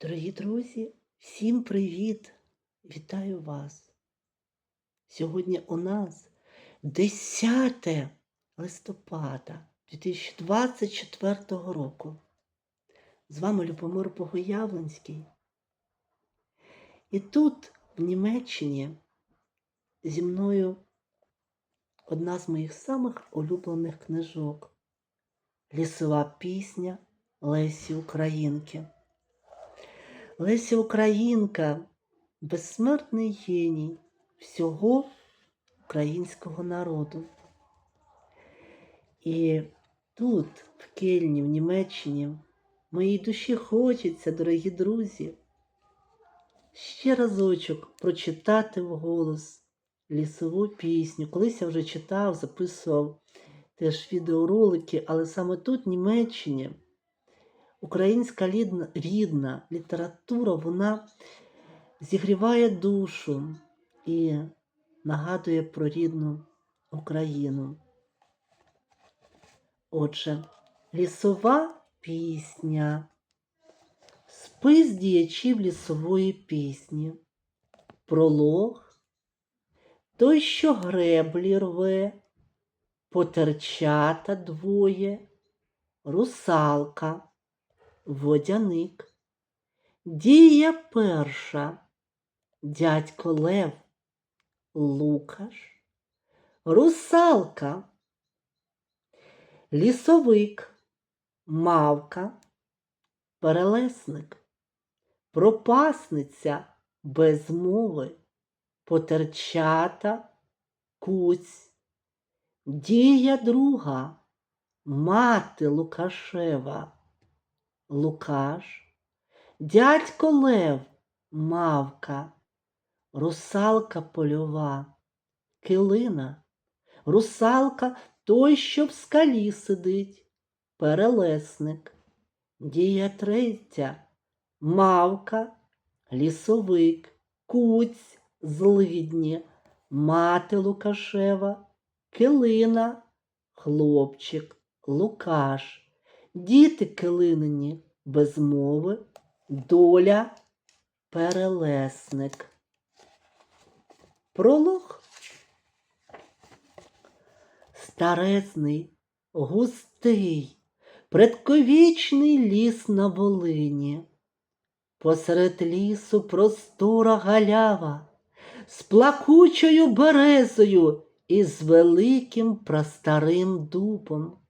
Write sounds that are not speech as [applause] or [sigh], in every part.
Дорогі друзі, всім привіт! Вітаю вас! Сьогодні у нас 10 листопада 2024 року. З вами Любомир Богоявленський. І тут, в Німеччині, зі мною одна з моїх самих улюблених книжок Лісова пісня Лесі Українки. Леся Українка безсмертний геній всього українського народу. І тут, в Кельні, в Німеччині, моїй душі хочеться, дорогі друзі, ще разочок прочитати вголос лісову пісню. Колись я вже читав, записував теж відеоролики, але саме тут, в Німеччині, українська рідна, література, вона зігріває душу і нагадує про рідну Україну. Отже, лісова пісня, спис діячів лісової пісні, пролог, той, що греблі рве, потерчата двоє, русалка водяник. Дія перша, дядько Лев, Лукаш, русалка, лісовик, мавка, перелесник, пропасниця. Без мови, потерчата, куць, дія друга, мати Лукашева. Лукаш, дядько Лев, мавка, русалка польова, килина, русалка той, що в скалі сидить, перелесник, дія третя, мавка, лісовик, куць, злидні, мати Лукашева, килина, хлопчик, Лукаш. Діти килинині без мови, доля перелесник. Пролог старезний, густий, предковічний ліс на Волині. Посеред лісу простора галява, з плакучою березою і з великим прастарим дубом.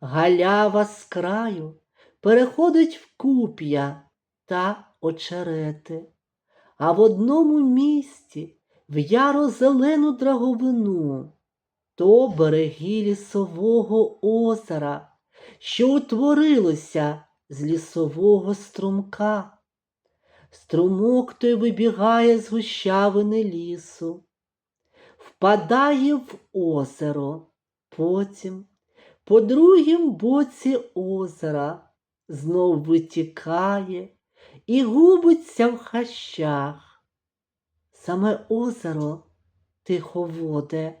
Галява з краю переходить в куп'я та очерети, а в одному місці в яро зелену драговину то береги лісового озера, що утворилося з лісового струмка. Струмок той вибігає з гущавини лісу, впадає в озеро, потім по другім боці озера знов витікає і губиться в хащах. Саме озеро тиховоде,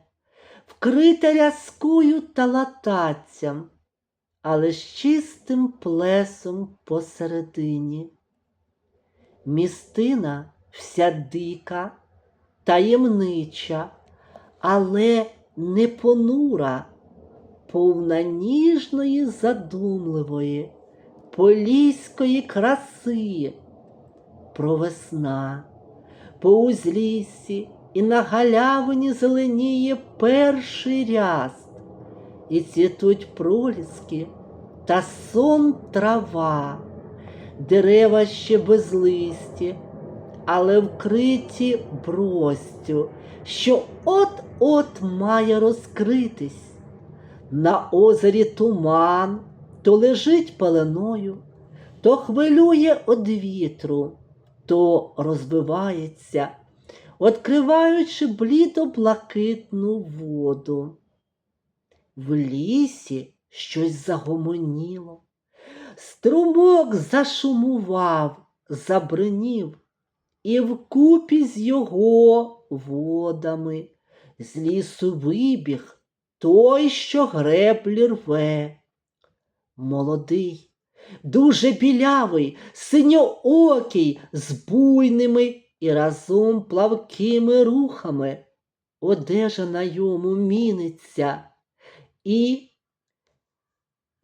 вкрите рязкою та латацям, але з чистим плесом посередині. Містина вся дика, таємнича, але не понура повна ніжної, задумливої, поліської краси, про весна, по узліссі і на галявині зеленіє перший ряст, і цвітуть проліски та сон трава, дерева ще без листі, але вкриті бростю, що от-от має розкритись. На озері туман то лежить пеленою, то хвилює од вітру, то розбивається, відкриваючи блідо-блакитну воду. В лісі щось загомоніло, струмок зашумував, забринів, і вкупі з його водами з лісу вибіг той, що греблі рве. Молодий, дуже білявий, синьоокий, з буйними і разом плавкими рухами. Одежа на йому міниться і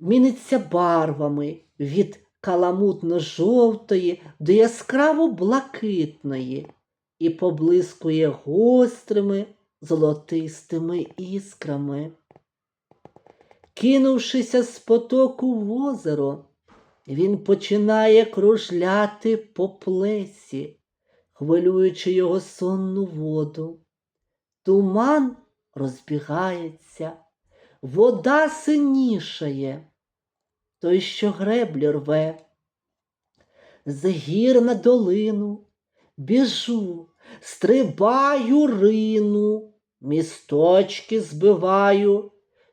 міниться барвами від каламутно-жовтої до яскраво-блакитної і поблискує гострими золотистими іскрами. Кинувшися з потоку в озеро, він починає кружляти по плесі, хвилюючи його сонну воду. Туман розбігається, вода синішає. Той, що греблі рве, з гір на долину біжу, стрибаю рину, місточки збиваю,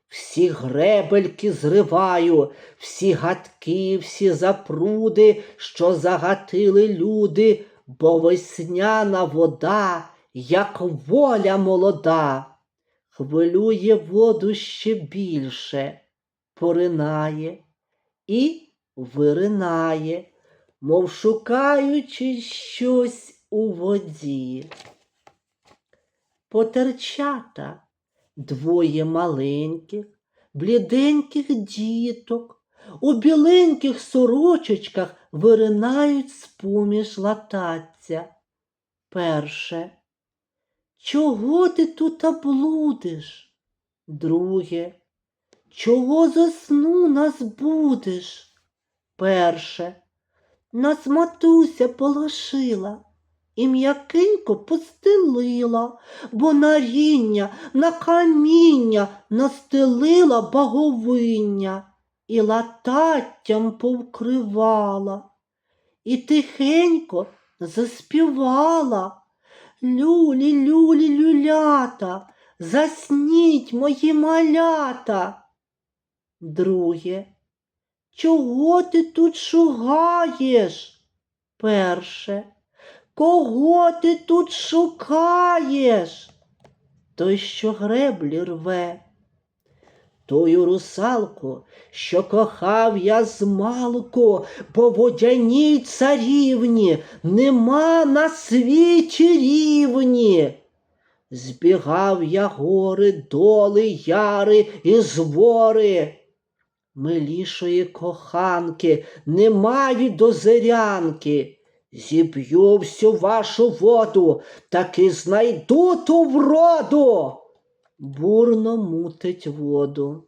всі гребельки зриваю, всі гадки, всі запруди, що загатили люди, бо весняна вода, як воля молода, хвилює воду ще більше, поринає і виринає, мов шукаючи щось у воді. Потерчата двоє маленьких, бліденьких діток, у біленьких сорочечках виринають з-поміж латаття. Перше. Чого ти тут блудиш? Друге. Чого зо сну нас будеш? Перше. Нас матуся полошила і м'якенько постелила, бо на ріння, на каміння настелила баговиння і лататтям повкривала, і тихенько заспівала. Люлі, люлі, люлята, засніть мої малята. Друге. Чого ти тут шугаєш? Перше. Кого ти тут шукаєш? Той, що греблі рве. Тою русалку, що кохав я змалку, по водяній царівні нема на світі рівні. Збігав я гори, доли, яри і звори. Милішої коханки, нема від озерянки. Зіб'ю всю вашу воду, таки знайду ту вроду. Бурно мутить воду.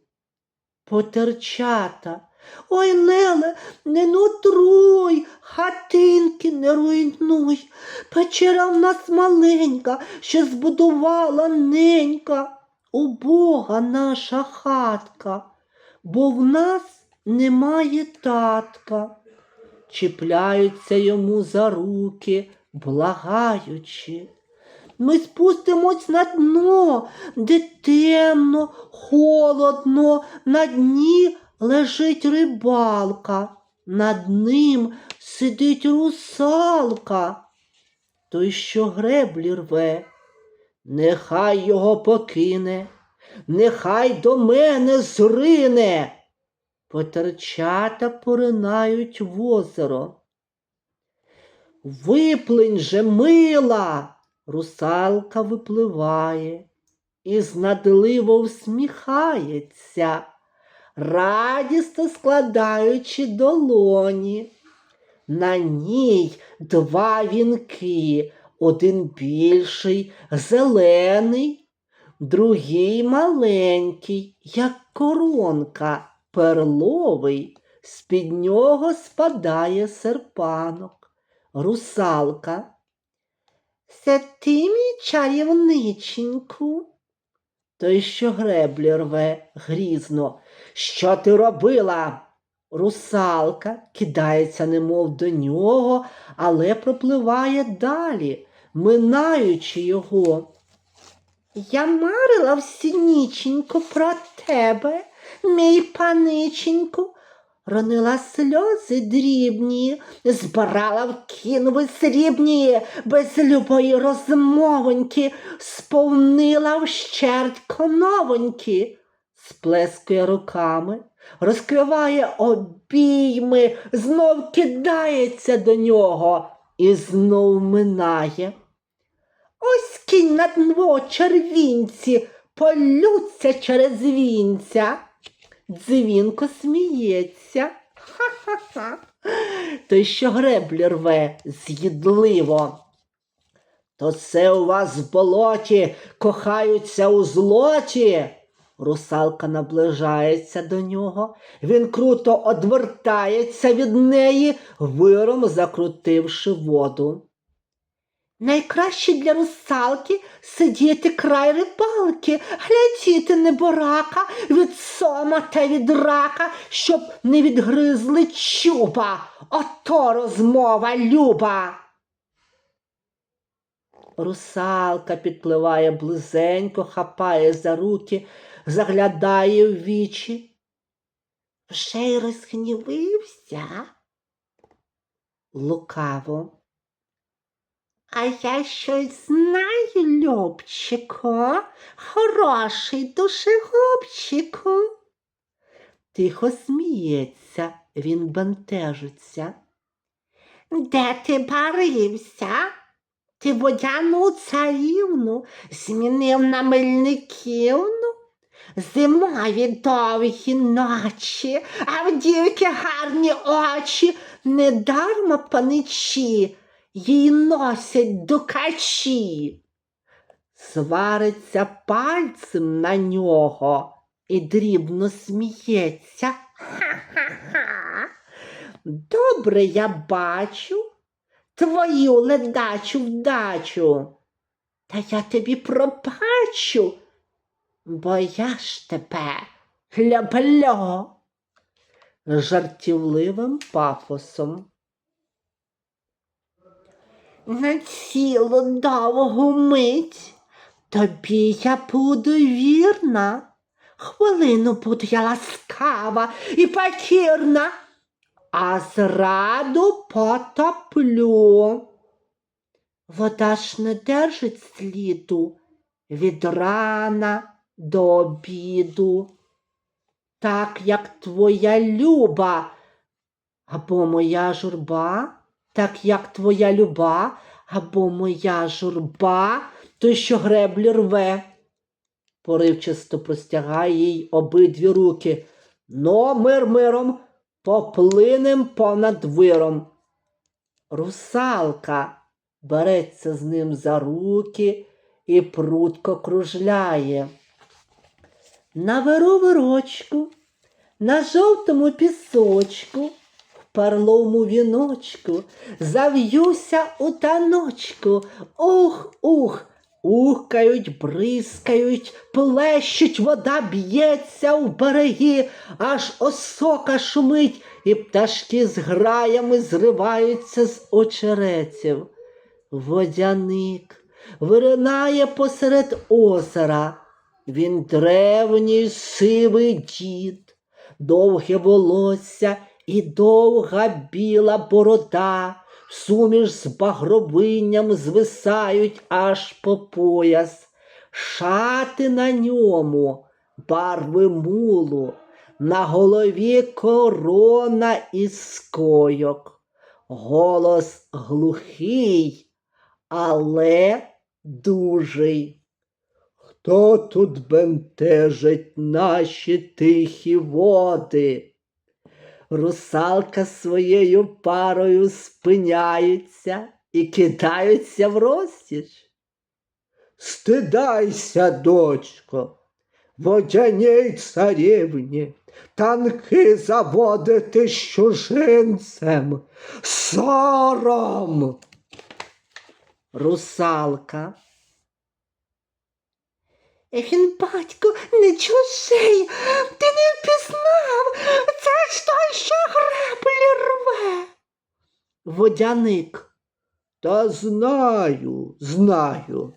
Потерчата. Ой, Леле, не нутруй, хатинки не руйнуй. Печера в нас маленька, що збудувала ненька. Убога наша хатка, бо в нас немає татка. Чіпляються йому за руки, благаючи. Ми спустимось на дно, де темно, холодно, на дні лежить рибалка, над ним сидить русалка. Той, що греблі рве, нехай його покине, нехай до мене зрине. Потерчата поринають в озеро. Виплинь же, мила, русалка випливає і знадливо всміхається, радісно складаючи долоні. На ній два вінки, один більший, зелений, другий маленький, як коронка, перловий, з-під нього спадає серпанок. Русалка. Це ти, мій чарівниченьку? Той, що греблі рве грізно. Що ти робила? Русалка кидається, немов до нього, але пропливає далі, минаючи його. Я марила всі ніченько про тебе, мій паниченьку, ронила сльози дрібні, збирала в кінви срібні, без любої розмовоньки, сповнила вщерть коновоньки, сплескує руками, розкриває обійми, знов кидається до нього і знов минає. Ось кінь на дно червінці, полються через вінця. Дзвінко сміється. Ха-ха-ха. Той, що греблі рве з'їдливо. То це у вас в болоті кохаються у злоті. Русалка наближається до нього, він круто одвертається від неї, виром закрутивши воду. Найкраще для русалки сидіти край рибалки, глядіти неборака від сома та від рака, щоб не відгризли чуба. Ото розмова люба. Русалка підпливає близенько, хапає за руки, заглядає в вічі. Вже й розгнівився. Лукаво. А я щось знаю, Любчику, хороший душегубчику. Тихо сміється, він бентежиться. Де ти барився? Ти водяну царівну змінив на мельниківну? Зимові довгі ночі, а в дівки гарні очі, недарма паничі їй носять дукачі. Свариться пальцем на нього і дрібно сміється. Ха-ха-ха. Добре я бачу твою ледачу вдачу. Та я тобі пробачу, бо я ж тебе люблю. Жартівливим пафосом. На цілу довгу мить тобі я буду вірна. Хвилину буду я ласкава і покірна, а зраду потоплю. Вода ж не держить сліду від рана до обіду, так як твоя люба або моя журба, так як твоя люба або моя журба, той, що греблі рве. Поривчасто простягає їй обидві руки. Но мир миром поплинем понад виром. Русалка береться з ним за руки і прутко кружляє. На виру вирочку, на жовтому пісочку, в перловому віночку, зав'юся у таночку. Ух, ух, ухкають, бризкають, плещуть, вода б'ється у береги, аж осока шумить, і пташки з граями зриваються з очеретів. Водяник виринає посеред озера. Він древній сивий дід, довге волосся і довга біла борода, суміш з багровинням звисають аж по пояс, шати на ньому, барви мулу, на голові корона із скойок, голос глухий, але дужий. Хто тут бентежить наші тихі води? Русалка своєю парою спиняються і кидаються в розтіч. Стидайся, дочко, водяній царівні, танки заводити з чужинцем. Сором. Русалка. Він, батько, не чужий, ти не впізнав, це ж той, що греблі рве. Водяник. Та знаю, знаю.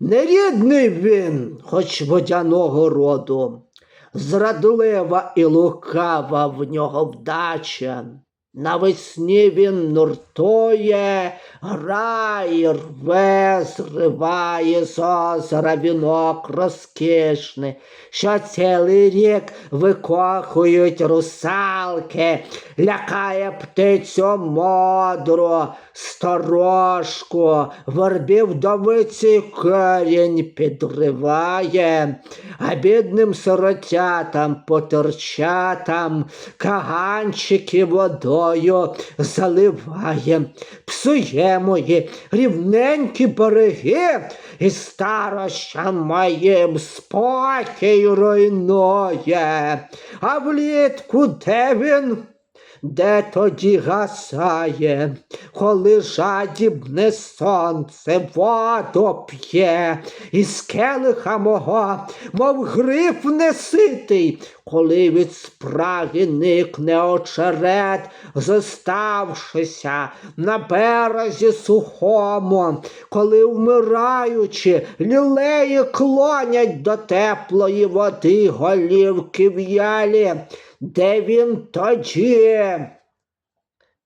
Нерідний він, хоч водяного роду, зрадлива і лукава в нього вдача. Навесні він нуртує, грає, рве, зриває з озера вінок розкішний, що цілий рік викохують русалки, лякає птицю модру, сторожку, вербів вдовиці корінь підриває, а бідним сиротятам, потерчатам, каганчики водою заливає, псує мої рівненькі береги, і старощам моїм спокій руйнує. А влітку де він? Де тоді гасає, коли жадібне сонце воду п'є, із келиха мого, мов гриф неситий, коли від спраги никне очерет, зоставшися на березі сухому, коли вмираючи, лілеї клонять до теплої води голівки в'ялі. Де він тоді?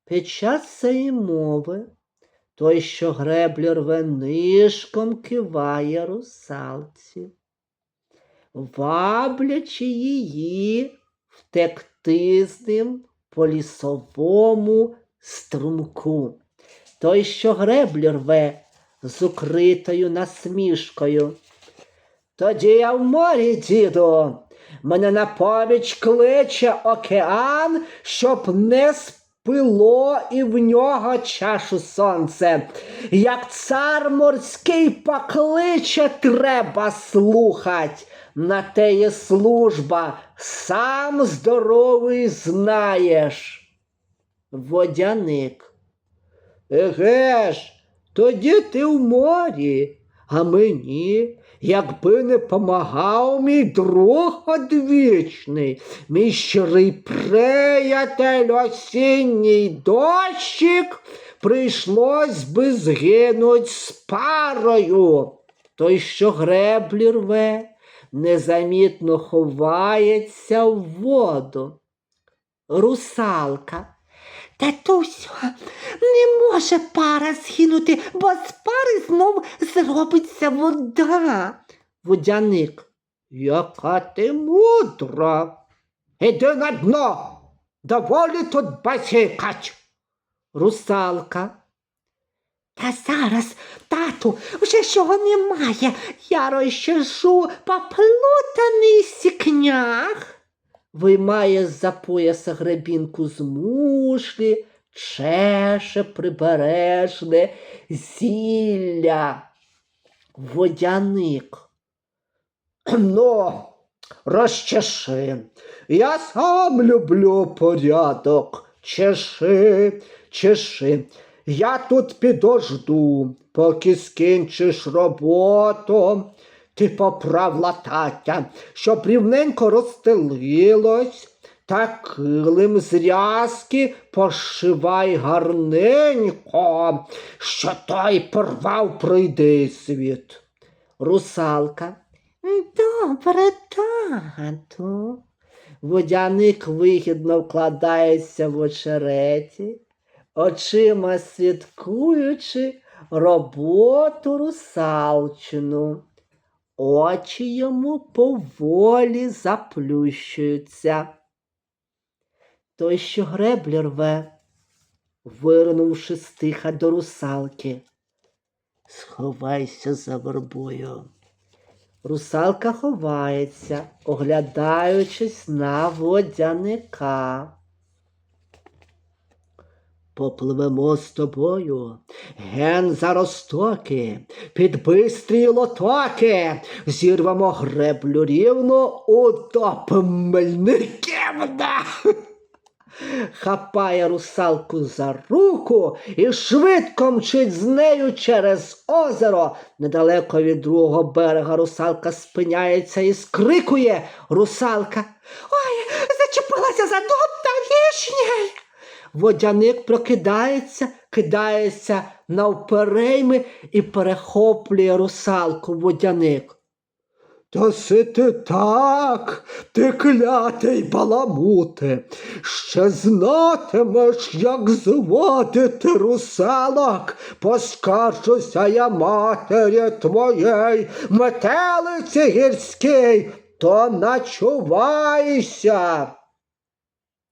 Під час цієї мови той, що греблі рве нишком киває русалці, ваблячи її втекти з ним по лісовому струмку. Той, що греблі рве з укритою насмішкою. Тоді я в морі, діду. Мене на поміч кличе океан, щоб не спило і в нього чашу сонце. Як цар морський покличе, треба слухать. На те є служба, сам здоровий знаєш. Водяник. Еге ж, тоді ти в морі, а мені, якби не помагав мій друг одвічний, мій щирий приятель осінній дощик, прийшлось би згинуть з парою. Той, що греблі рве, незамітно ховається в воду. Русалка. Татусю, не може пара згинути, бо з пари знов зробиться вода. Водяник. Яка ти мудра. Іди на дно. Доволі тут басікать. Русалка. Та зараз, тату, вже чого немає. Я розчешу по плутаний сікнях виймає з-за пояса гребінку з мушлі, чеше прибережне зілля. Водяник. [clears throat] Ну, розчеши. Я сам люблю порядок. Чеши, чеши. Я тут підожду, поки скінчиш роботу. Ти поправ латаття, щоб рівненько розстелилось, та килим з рязки пошивай гарненько, що той порвав прийди світ. Русалка. Добре, тату. Водяник вигідно вкладається в очереті, очима слідкуючи роботу русалчину. Очі йому поволі заплющуються. Той, що греблі рве, вирнувши стиха до русалки. Сховайся за вербою. Русалка ховається, оглядаючись на водяника. Попливемо з тобою, ген за розтоки, під бистрі лотоки, зірвемо греблю рівно, утопим Мельниківна. Хапає русалку за руку і швидко мчить з нею через озеро. Недалеко від другого берега русалка спиняється і скрикує русалка. Ой, зачепилася за дом та вішній. Водяник прокидається, кидається навперейми і перехоплює русалку водяник. Та си ти так, ти клятий баламути, ще знатимеш, як зводити русалок, поскаржуся я матері твоєї, метелиці гірській, то начувайся.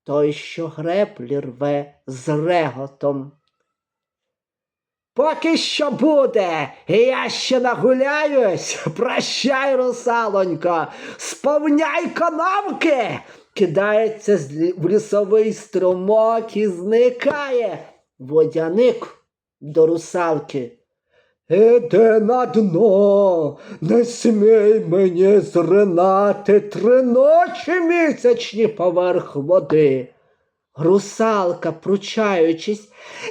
Той, що греблі рве з реготом. Поки що буде, я ще нагуляюсь. [laughs] Прощай, русалонько, сповняй коновки. Кидається в лісовий струмок і зникає. Водяник до русалки. Іди на дно, не смій мені зринати три ночі місячні поверх води. Русалка, пручаючись,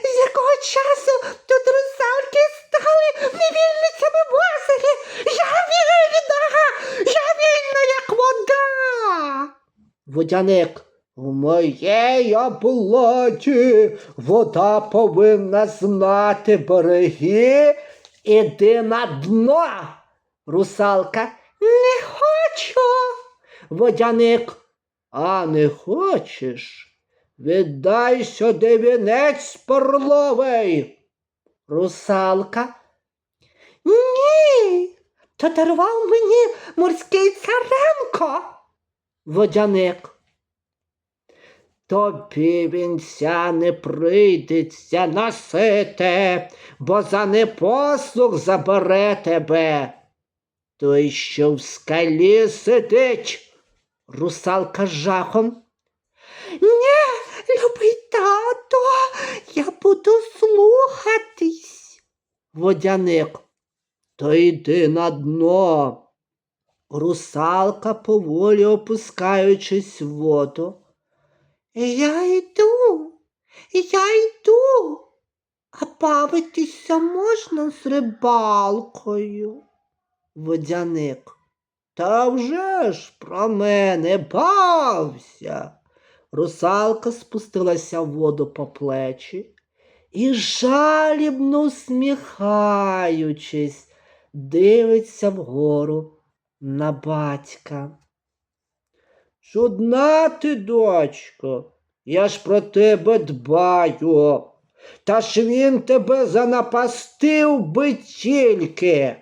з якого часу тут русалки стали невільницями в озері? Я вільна, я вільна, як вода. Водяник. У моєї обладі вода повинна знати береги. Іди на дно. Русалка. Не хочу. Водяник. А не хочеш? Віддай сюди вінець перловий. Русалка. Ні, то дарував мені морський царенко. Водяник. Тобі вінця не прийдеться носити, бо за непослух забере тебе. Той, що в скалі сидить, русалка жахом. Ні, любий тато, я буду слухатись. Водяник. То йди на дно. Русалка поволі опускаючись в воду. Я йду, я йду. А бавитися можна з рибалкою. Водяник. Та вже ж про мене бався. Русалка спустилася в воду по плечі і, жалібно усміхаючись, дивиться вгору на батька. Чудна ти, дочко, я ж про тебе дбаю. Та ж він тебе занапастив би тільки,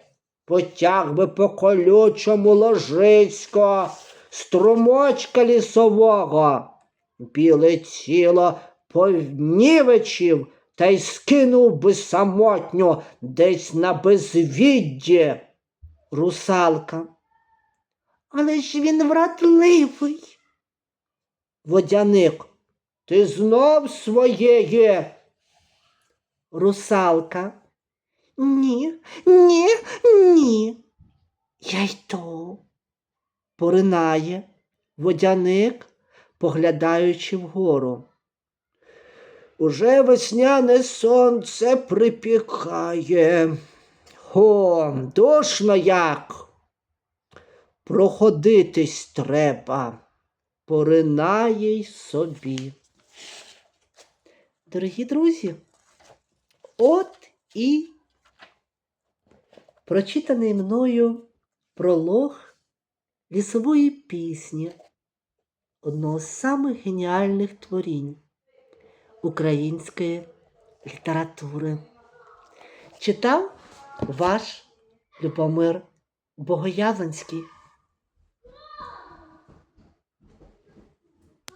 потяг би по колючому ложисько, струмочка лісового, біле тіло повнівечив та й скинув би самотньо десь на безвідді. Русалка. Але ж він вродливий. Водяник. Ти знов своєє. Русалка. Ні, ні, ні. Я йду. Поринає водяник, поглядаючи вгору. Уже весняне сонце припікає. О, душно як. Проходитись треба, поринає й собі. Дорогі друзі, от і прочитаний мною пролог лісової пісні, одного з самих геніальних творінь української літератури. Читав ваш Любомир Богоявленський.